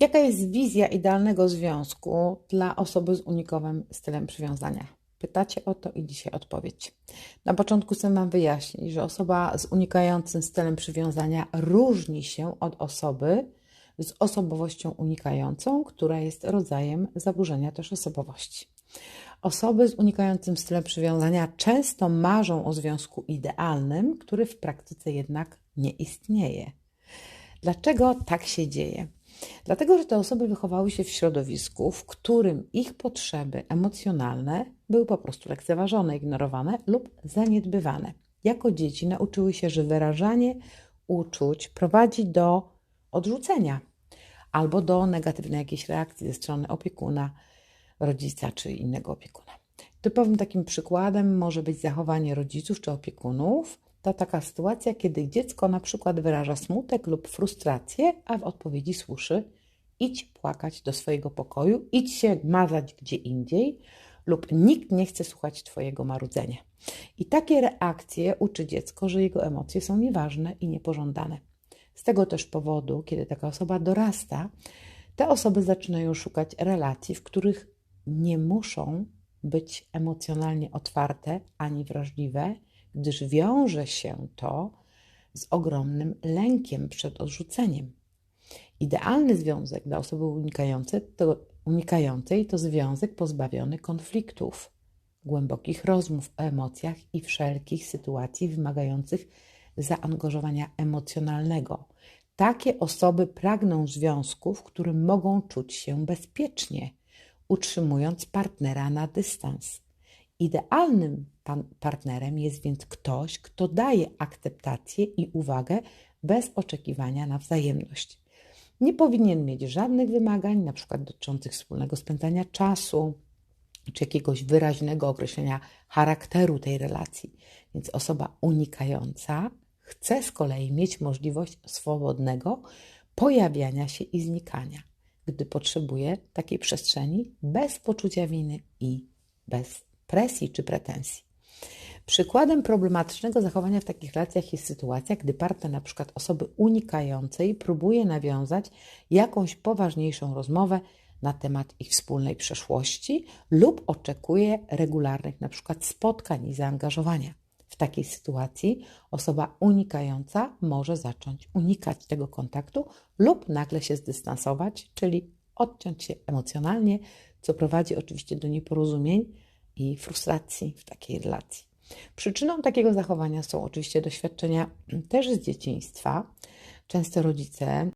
Jaka jest wizja idealnego związku dla osoby z unikowym stylem przywiązania? Pytacie o to i dzisiaj odpowiedź. Na początku chcę Wam wyjaśnić, że osoba z unikającym stylem przywiązania różni się od osoby z osobowością unikającą, która jest rodzajem zaburzenia też osobowości. Osoby z unikającym stylem przywiązania często marzą o związku idealnym, który w praktyce jednak nie istnieje. Dlaczego tak się dzieje? Dlatego, że te osoby wychowały się w środowisku, w którym ich potrzeby emocjonalne były po prostu lekceważone, ignorowane lub zaniedbywane. Jako dzieci nauczyły się, że wyrażanie uczuć prowadzi do odrzucenia albo do negatywnej jakiejś reakcji ze strony opiekuna, rodzica czy innego opiekuna. Typowym takim przykładem może być zachowanie rodziców czy opiekunów, to taka sytuacja, kiedy dziecko na przykład wyraża smutek lub frustrację, a w odpowiedzi słyszy idź płakać do swojego pokoju, idź się mazać gdzie indziej lub nikt nie chce słuchać Twojego marudzenia. I takie reakcje uczy dziecko, że jego emocje są nieważne i niepożądane. Z tego też powodu, kiedy taka osoba dorasta, te osoby zaczynają szukać relacji, w których nie muszą być emocjonalnie otwarte ani wrażliwe, gdyż wiąże się to z ogromnym lękiem przed odrzuceniem. Idealny związek dla osoby unikającej to, unikającej to związek pozbawiony konfliktów, głębokich rozmów o emocjach i wszelkich sytuacji wymagających zaangażowania emocjonalnego. Takie osoby pragną związku, w którym mogą czuć się bezpiecznie, utrzymując partnera na dystans. Idealnym partnerem jest więc ktoś, kto daje akceptację i uwagę bez oczekiwania na wzajemność. Nie powinien mieć żadnych wymagań, przykład dotyczących wspólnego spędzania czasu, czy jakiegoś wyraźnego określenia charakteru tej relacji. Więc osoba unikająca chce z kolei mieć możliwość swobodnego pojawiania się i znikania, gdy potrzebuje takiej przestrzeni bez poczucia winy i bez presji czy pretensji. Przykładem problematycznego zachowania w takich relacjach jest sytuacja, gdy partner na przykład osoby unikającej próbuje nawiązać jakąś poważniejszą rozmowę na temat ich wspólnej przeszłości lub oczekuje regularnych na przykład spotkań i zaangażowania. W takiej sytuacji osoba unikająca może zacząć unikać tego kontaktu lub nagle się zdystansować, czyli odciąć się emocjonalnie, co prowadzi oczywiście do nieporozumień i frustracji w takiej relacji. Przyczyną takiego zachowania są oczywiście doświadczenia też z dzieciństwa. Często rodzice